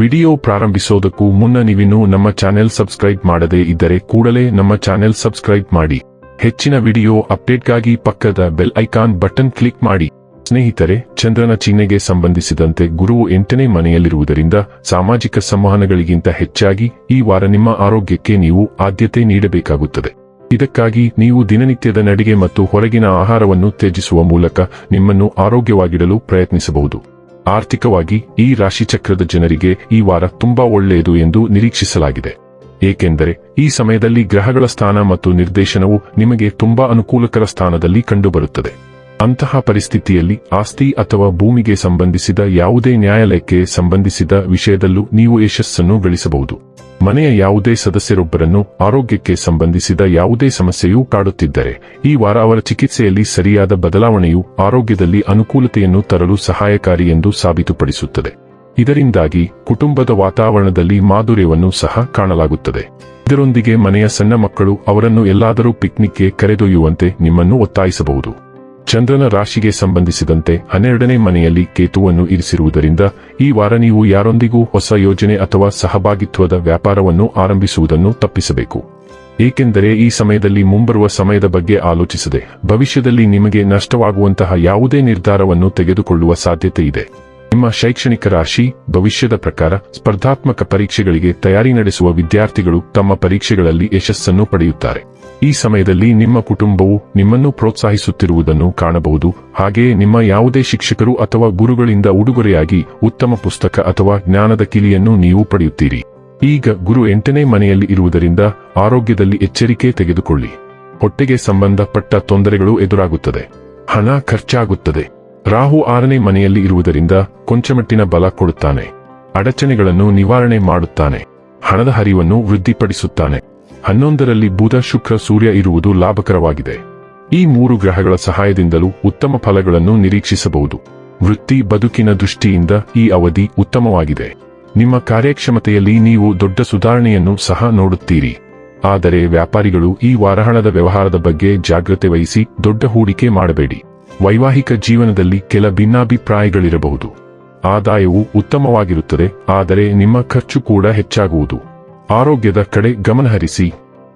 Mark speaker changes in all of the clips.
Speaker 1: Video ಪ್ರಾರಂಭಿಸೋದಕ್ಕೂ ಮುನ್ನ ನೀವಿನ್ನೂ ನಮ್ಮ ಚಾನೆಲ್ ಸಬ್ಸ್ಕ್ರೈಬ್ ಮಾಡದೇ ಇದ್ದರೆ ಕೂಡಲೇ ನಮ್ಮ ಚಾನೆಲ್ ಸಬ್ಸ್ಕ್ರೈಬ್ ಮಾಡಿ. ಹೆಚ್ಚಿನ ವಿಡಿಯೋ ಅಪ್ಡೇಟ್ಗಾಗಿ ಪಕ್ಕದ ಬೆಲ್ ಐಕಾನ್ ಬಟನ್ ಕ್ಲಿಕ್ ಮಾಡಿ. ಸ್ನೇಹಿತರೆ, ಚಂದ್ರನ ಚಿಹ್ನೆಗೆ ಸಂಬಂಧಿಸಿದಂತೆ ಗುರುವು ಎಂಟನೇ ಮನೆಯಲ್ಲಿರುವುದರಿಂದ ಸಾಮಾಜಿಕ ಸಂವಹನಗಳಿಗಿಂತ ಹೆಚ್ಚಾಗಿ ಈ ವಾರ ನಿಮ್ಮ ಆರೋಗ್ಯಕ್ಕೆ ನೀವು ಆದ್ಯತೆ ನೀಡಬೇಕಾಗುತ್ತದೆ. ಇದಕ್ಕಾಗಿ ನೀವು ದಿನನಿತ್ಯದ ನಡಿಗೆ ಮತ್ತು ಹೊರಗಿನ ಆಹಾರವನ್ನು ತ್ಯಜಿಸುವ ಮೂಲಕ ನಿಮ್ಮನ್ನು ಆರೋಗ್ಯವಾಗಿಡಲು ಪ್ರಯತ್ನಿಸಬಹುದು. ಆರ್ಥಿಕವಾಗಿ ಈ ರಾಶಿಚಕ್ರದ ಜನರಿಗೆ ಈ ವಾರ ತುಂಬಾ ಒಳ್ಳೆಯದು ಎಂದು ನಿರೀಕ್ಷಿಸಲಾಗಿದೆ. ಏಕೆಂದರೆ ಈ ಸಮಯದಲ್ಲಿ ಗ್ರಹಗಳ ಸ್ಥಾನ ಮತ್ತು ನಿರ್ದೇಶನವು ನಿಮಗೆ ತುಂಬಾ ಅನುಕೂಲಕರ ಸ್ಥಾನದಲ್ಲಿ ಕಂಡುಬರುತ್ತದೆ. ಅಂತಹ ಪರಿಸ್ಥಿತಿಯಲ್ಲಿ ಆಸ್ತಿ ಅಥವಾ ಭೂಮಿಗೆ ಸಂಬಂಧಿಸಿದ ಯಾವುದೇ ನ್ಯಾಯಾಲಯಕ್ಕೆ ಸಂಬಂಧಿಸಿದ ವಿಷಯದಲ್ಲೂ ನೀವು ಯಶಸ್ಸನ್ನು ಗಳಿಸಬಹುದು. ಮನೆಯ ಯಾವುದೇ ಸದಸ್ಯರೊಬ್ಬರನ್ನು ಆರೋಗ್ಯಕ್ಕೆ ಸಂಬಂಧಿಸಿದ ಯಾವುದೇ ಸಮಸ್ಯೆಯೂ ಕಾಡುತ್ತಿದ್ದರೆ, ಈ ವಾರ ಅವರ ಚಿಕಿತ್ಸೆಯಲ್ಲಿ ಸರಿಯಾದ ಬದಲಾವಣೆಯು ಆರೋಗ್ಯದಲ್ಲಿ ಅನುಕೂಲತೆಯನ್ನು ತರಲು ಸಹಾಯಕಾರಿ ಎಂದು ಸಾಬೀತುಪಡಿಸುತ್ತದೆ. ಇದರಿಂದಾಗಿ ಕುಟುಂಬದ ವಾತಾವರಣದಲ್ಲಿ ಮಾಧುರ್ಯವನ್ನು ಸಹ ಕಾಣಲಾಗುತ್ತದೆ. ಇದರೊಂದಿಗೆ ಮನೆಯ ಸಣ್ಣ ಮಕ್ಕಳು ಅವರನ್ನು ಎಲ್ಲಾದರೂ ಪಿಕ್ನಿಕ್ಗೆ ಕರೆದೊಯ್ಯುವಂತೆ ನಿಮ್ಮನ್ನು ಒತ್ತಾಯಿಸಬಹುದು. ಚಂದ್ರನ ರಾಶಿಗೆ ಸಂಬಂಧಿಸಿದಂತೆ ಹನ್ನೆರಡನೇ ಮನೆಯಲ್ಲಿ ಕೇತುವನ್ನು ಇರಿಸಿರುವುದರಿಂದ ಈ ವಾರ ನೀವು ಯಾರೊಂದಿಗೂ ಹೊಸ ಯೋಜನೆ ಅಥವಾ ಸಹಭಾಗಿತ್ವದ ವ್ಯಾಪಾರವನ್ನು ಆರಂಭಿಸುವುದನ್ನು ತಪ್ಪಿಸಬೇಕು. ಏಕೆಂದರೆ ಈ ಸಮಯದಲ್ಲಿ ಮುಂಬರುವ ಸಮಯದ ಬಗ್ಗೆ ಆಲೋಚಿಸದೆ ಭವಿಷ್ಯದಲ್ಲಿ ನಿಮಗೆ ನಷ್ಟವಾಗುವಂತಹ ಯಾವುದೇ ನಿರ್ಧಾರವನ್ನು ತೆಗೆದುಕೊಳ್ಳುವ ಸಾಧ್ಯತೆ ಇದೆ. ನಿಮ್ಮ ಶೈಕ್ಷಣಿಕ ರಾಶಿ, ಭವಿಷ್ಯದ ಪ್ರಕಾರ ಸ್ಪರ್ಧಾತ್ಮಕ ಪರೀಕ್ಷೆಗಳಿಗೆ ತಯಾರಿ ನಡೆಸುವ ವಿದ್ಯಾರ್ಥಿಗಳು ತಮ್ಮ ಪರೀಕ್ಷೆಗಳಲ್ಲಿ ಯಶಸ್ಸನ್ನು ಪಡೆಯುತ್ತಾರೆ. ಈ ಸಮಯದಲ್ಲಿ ನಿಮ್ಮ ಕುಟುಂಬವು ನಿಮ್ಮನ್ನು ಪ್ರೋತ್ಸಾಹಿಸುತ್ತಿರುವುದನ್ನು ಕಾಣಬಹುದು. ಹಾಗೆಯೇ ನಿಮ್ಮ ಯಾವುದೇ ಶಿಕ್ಷಕರು ಅಥವಾ ಗುರುಗಳಿಂದ ಉಡುಗೊರೆಯಾಗಿ ಉತ್ತಮ ಪುಸ್ತಕ ಅಥವಾ ಜ್ಞಾನದ ಕಿಲಿಯನ್ನು ನೀವು ಪಡೆಯುತ್ತೀರಿ. ಈಗ ಗುರು ಎಂಟನೇ ಮನೆಯಲ್ಲಿ ಇರುವುದರಿಂದ ಆರೋಗ್ಯದಲ್ಲಿ ಎಚ್ಚರಿಕೆ ತೆಗೆದುಕೊಳ್ಳಿ. ಹೊಟ್ಟೆಗೆ ಸಂಬಂಧಪಟ್ಟ ತೊಂದರೆಗಳು ಎದುರಾಗುತ್ತದೆ. ಹಣ ಖರ್ಚಾಗುತ್ತದೆ. ರಾಹು ಆರನೇ ಮನೆಯಲ್ಲಿ ಇರುವುದರಿಂದ ಕೊಂಚಮಟ್ಟಿನ ಬಲ ಕೊಡುತ್ತಾನೆ. ಅಡಚಣೆಗಳನ್ನು ನಿವಾರಣೆ ಮಾಡುತ್ತಾನೆ. ಹಣದ ಹರಿವನ್ನು ವೃದ್ಧಿಪಡಿಸುತ್ತಾನೆ. ಹನ್ನೊಂದರಲ್ಲಿ ಬುಧ ಶುಕ್ರ ಸೂರ್ಯ ಇರುವುದು ಲಾಭಕರವಾಗಿದೆ. ಈ ಮೂರು ಗ್ರಹಗಳ ಸಹಾಯದಿಂದಲೂ ಉತ್ತಮ ಫಲಗಳನ್ನು ನಿರೀಕ್ಷಿಸಬಹುದು. ವೃತ್ತಿ ಬದುಕಿನ ದೃಷ್ಟಿಯಿಂದ ಈ ಅವಧಿ ಉತ್ತಮವಾಗಿದೆ. ನಿಮ್ಮ ಕಾರ್ಯಕ್ಷಮತೆಯಲ್ಲಿ ನೀವು ದೊಡ್ಡ ಸುಧಾರಣೆಯನ್ನು ಸಹ ನೋಡುತ್ತೀರಿ. ಆದರೆ ವ್ಯಾಪಾರಿಗಳು ಈ ವಾರಹಣದ ವ್ಯವಹಾರದ ಬಗ್ಗೆ ಜಾಗ್ರತೆ ವಹಿಸಿ ದೊಡ್ಡ ಹೂಡಿಕೆ ಮಾಡಬೇಡಿ. ವೈವಾಹಿಕ ಜೀವನದಲ್ಲಿ ಕೆಲ ಭಿನ್ನಾಭಿಪ್ರಾಯಗಳಿರಬಹುದು. ಆದಾಯವು ಉತ್ತಮವಾಗಿರುತ್ತದೆ, ಆದರೆ ನಿಮ್ಮ ಖರ್ಚು ಕೂಡ ಹೆಚ್ಚಾಗುವುದು. ಆರೋಗ್ಯದ ಕಡೆ ಗಮನಹರಿಸಿ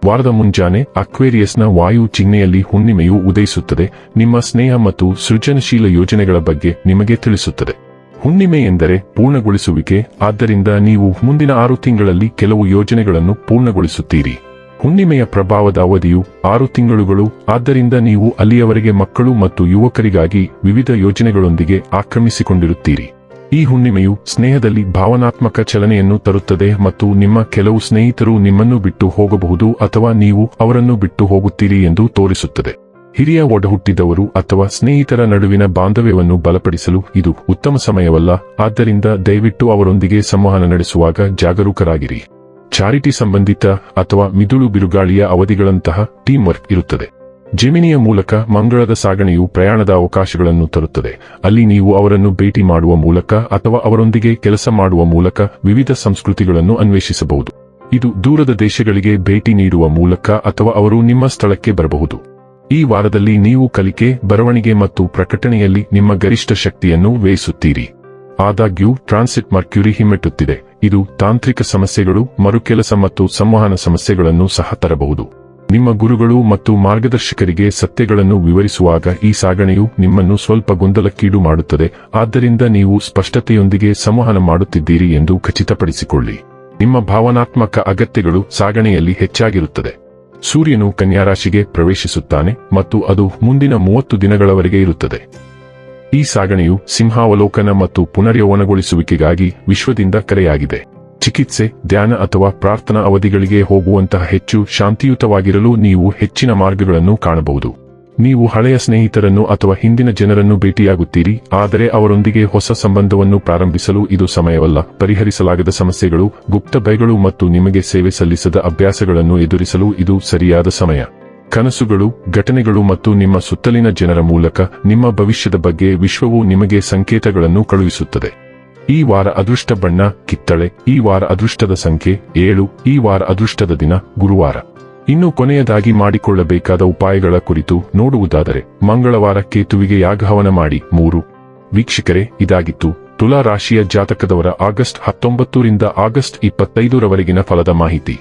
Speaker 1: ವಾರದ ಮುಂಜಾನೆ ಅಕ್ವೇರಿಯಸ್ನ ವಾಯು ಚಿಹ್ನೆಯಲ್ಲಿ ಹುಣ್ಣಿಮೆಯು ಉದಯಿಸುತ್ತದೆ, ನಿಮ್ಮ ಸ್ನೇಹ ಮತ್ತು ಸೃಜನಶೀಲ ಯೋಜನೆಗಳ ಬಗ್ಗೆ ನಿಮಗೆ ತಿಳಿಸುತ್ತದೆ. ಹುಣ್ಣಿಮೆ ಎಂದರೆ ಪೂರ್ಣಗೊಳಿಸುವಿಕೆ, ಆದ್ದರಿಂದ ನೀವು ಮುಂದಿನ ಆರು ತಿಂಗಳಲ್ಲಿ ಕೆಲವು ಯೋಜನೆಗಳನ್ನು ಪೂರ್ಣಗೊಳಿಸುತ್ತೀರಿ. ಹುಣ್ಣಿಮೆಯ ಪ್ರಭಾವದ ಅವಧಿಯು ಆರು ತಿಂಗಳುಗಳು. ಆದ್ದರಿಂದ ನೀವು ಅಲ್ಲಿಯವರೆಗೆ ಮಕ್ಕಳು ಮತ್ತು ಯುವಕರಿಗಾಗಿ ವಿವಿಧ ಯೋಜನೆಗಳೊಂದಿಗೆ ಆಕ್ರಮಿಸಿಕೊಂಡಿರುತ್ತೀರಿ. ಈ ಹುಣ್ಣಿಮೆಯು ಸ್ನೇಹದಲ್ಲಿ ಭಾವನಾತ್ಮಕ ಚಲನೆಯನ್ನು ತರುತ್ತದೆ ಮತ್ತು ನಿಮ್ಮ ಕೆಲವು ಸ್ನೇಹಿತರು ನಿಮ್ಮನ್ನು ಬಿಟ್ಟು ಹೋಗಬಹುದು ಅಥವಾ ನೀವು ಅವರನ್ನು ಬಿಟ್ಟು ಹೋಗುತ್ತೀರಿ ಎಂದು ತೋರಿಸುತ್ತದೆ. ಹಿರಿಯ ಒಡಹುಟ್ಟಿದವರು ಅಥವಾ ಸ್ನೇಹಿತರ ನಡುವಿನ ಬಾಂಧವ್ಯವನ್ನು ಬಲಪಡಿಸಲು ಇದು ಉತ್ತಮ ಸಮಯವಲ್ಲ. ಆದ್ದರಿಂದ ದಯವಿಟ್ಟು ಅವರೊಂದಿಗೆ ಸಂವಹನ ನಡೆಸುವಾಗ ಜಾಗರೂಕರಾಗಿರಿ. ಚಾರಿಟಿ ಸಂಬಂಧಿತ ಅಥವಾ ಮಿದುಳು ಬಿರುಗಾಳಿಯ ಅವಧಿಗಳಂತಹ ಟೀಮ್ ವರ್ಕ್ ಇರುತ್ತದೆ. ಜೆಮಿನಿಯ ಮೂಲಕ ಮಂಗಳದ ಸಾಗಣೆಯು ಪ್ರಯಾಣದ ಅವಕಾಶಗಳನ್ನು ತರುತ್ತದೆ. ಅಲ್ಲಿ ನೀವು ಅವರನ್ನು ಭೇಟಿ ಮಾಡುವ ಮೂಲಕ ಅಥವಾ ಅವರೊಂದಿಗೆ ಕೆಲಸ ಮಾಡುವ ಮೂಲಕ ವಿವಿಧ ಸಂಸ್ಕೃತಿಗಳನ್ನು ಅನ್ವೇಷಿಸಬಹುದು. ಇದು ದೂರದ ದೇಶಗಳಿಗೆ ಭೇಟಿ ನೀಡುವ ಮೂಲಕ ಅಥವಾ ಅವರು ನಿಮ್ಮ ಸ್ಥಳಕ್ಕೆ ಬರಬಹುದು. ಈ ವಾರದಲ್ಲಿ ನೀವು ಕಲಿಕೆ, ಬರವಣಿಗೆ ಮತ್ತು ಪ್ರಕಟಣೆಯಲ್ಲಿ ನಿಮ್ಮ ಗರಿಷ್ಠ ಶಕ್ತಿಯನ್ನು ವ್ಯಯಿಸುತ್ತೀರಿ. ಆದಾಗ್ಯೂ, ಟ್ರಾನ್ಸಿಟ್ ಮರ್ಕ್ಯುರಿ ಹಿಮ್ಮೆಟ್ಟುತ್ತಿದೆ. ಇದು ತಾಂತ್ರಿಕ ಸಮಸ್ಯೆಗಳು, ಮರುಕೆಲಸ ಮತ್ತು ಸಂವಹನ ಸಮಸ್ಯೆಗಳನ್ನು ಸಹ ತರಬಹುದು. ನಿಮ್ಮ ಗುರುಗಳು ಮತ್ತು ಮಾರ್ಗದರ್ಶಕರಿಗೆ ಸತ್ಯಗಳನ್ನು ವಿವರಿಸುವಾಗ ಈ ಸಾಗಣೆಯು ನಿಮ್ಮನ್ನು ಸ್ವಲ್ಪ ಗೊಂದಲಕ್ಕೀಡು ಮಾಡುತ್ತದೆ, ಆದ್ದರಿಂದ ನೀವು ಸ್ಪಷ್ಟತೆಯೊಂದಿಗೆ ಸಂವಹನ ಮಾಡುತ್ತಿದ್ದೀರಿ ಎಂದು ಖಚಿತಪಡಿಸಿಕೊಳ್ಳಿ. ನಿಮ್ಮ ಭಾವನಾತ್ಮಕ ಅಗತ್ಯಗಳು ಸಾಗಣೆಯಲ್ಲಿ ಹೆಚ್ಚಾಗಿರುತ್ತದೆ. ಸೂರ್ಯನು ಕನ್ಯಾರಾಶಿಗೆ ಪ್ರವೇಶಿಸುತ್ತಾನೆ ಮತ್ತು ಅದು ಮುಂದಿನ ಮೂವತ್ತು ದಿನಗಳವರೆಗೆ ಇರುತ್ತದೆ. ಈ ಸಾಗಣೆಯು ಸಿಂಹಾವಲೋಕನ ಮತ್ತು ಪುನರ್ಯೌವನಗೊಳಿಸುವಿಕೆಗಾಗಿ ವಿಶ್ವದಿಂದ ಕರೆಯಾಗಿದೆ. ಚಿಕಿತ್ಸೆ, ಧ್ಯಾನ ಅಥವಾ ಪ್ರಾರ್ಥನಾ ಅವಧಿಗಳಿಗೆ ಹೋಗುವಂತಹ ಹೆಚ್ಚು ಶಾಂತಿಯುತವಾಗಿರಲು ನೀವು ಹೆಚ್ಚಿನ ಮಾರ್ಗಗಳನ್ನು ಕಾಣಬಹುದು. ನೀವು ಹಳೆಯ ಸ್ನೇಹಿತರನ್ನು ಅಥವಾ ಹಿಂದಿನ ಜನರನ್ನು ಭೇಟಿಯಾಗುತ್ತೀರಿ, ಆದರೆ ಅವರೊಂದಿಗೆ ಹೊಸ ಸಂಬಂಧವನ್ನು ಪ್ರಾರಂಭಿಸಲು ಇದು ಸಮಯವಲ್ಲ. ಪರಿಹರಿಸಲಾಗದ ಸಮಸ್ಯೆಗಳು, ಗುಪ್ತ ಭಯಗಳು ಮತ್ತು ನಿಮಗೆ ಸೇವೆ ಸಲ್ಲಿಸದ ಅಭ್ಯಾಸಗಳನ್ನು ಎದುರಿಸಲು ಇದು ಸರಿಯಾದ ಸಮಯ. ಕನಸುಗಳು, ಘಟನೆಗಳು ಮತ್ತು ನಿಮ್ಮ ಸುತ್ತಲಿನ ಜನರ ಮೂಲಕ ನಿಮ್ಮ ಭವಿಷ್ಯದ ಬಗ್ಗೆ ವಿಶ್ವವು ನಿಮಗೆ ಸಂಕೇತಗಳನ್ನು ಕಳುಹಿಸುತ್ತದೆ. ಈ ವಾರ ಅದೃಷ್ಟ ಬಣ್ಣ, ಕಿತ್ತಳೆ, ಈ ವಾರ ಅದೃಷ್ಟದ ಸಂಖ್ಯೆ, ಏಳು, ಈ ವಾರ ಅದೃಷ್ಟದ ದಿನ, ಗುರುವಾರ. ಇನ್ನು ಕೊನೆಯದಾಗಿ ಮಾಡಿಕೊಳ್ಳಬೇಕಾದ ಉಪಾಯಗಳ ಕುರಿತು ನೋಡುವುದಾದರೆ, ಮಂಗಳವಾರ ಕೇತುವಿಗೆ ಯಾಗಹವನ ಮಾಡಿ, ಮೂರು. ವೀಕ್ಷಕರೇ, ಇದಾಗಿತ್ತು. ತುಲಾ ರಾಶಿಯ ಜಾತಕದವರ ಆಗಸ್ಟ್ ಹತ್ತೊಂಬತ್ತರಿಂದ ಆಗಸ್ಟ್ ಇಪ್ಪತ್ತೈದರವರೆಗಿನ ಫಲದ ಮಾಹಿತಿ.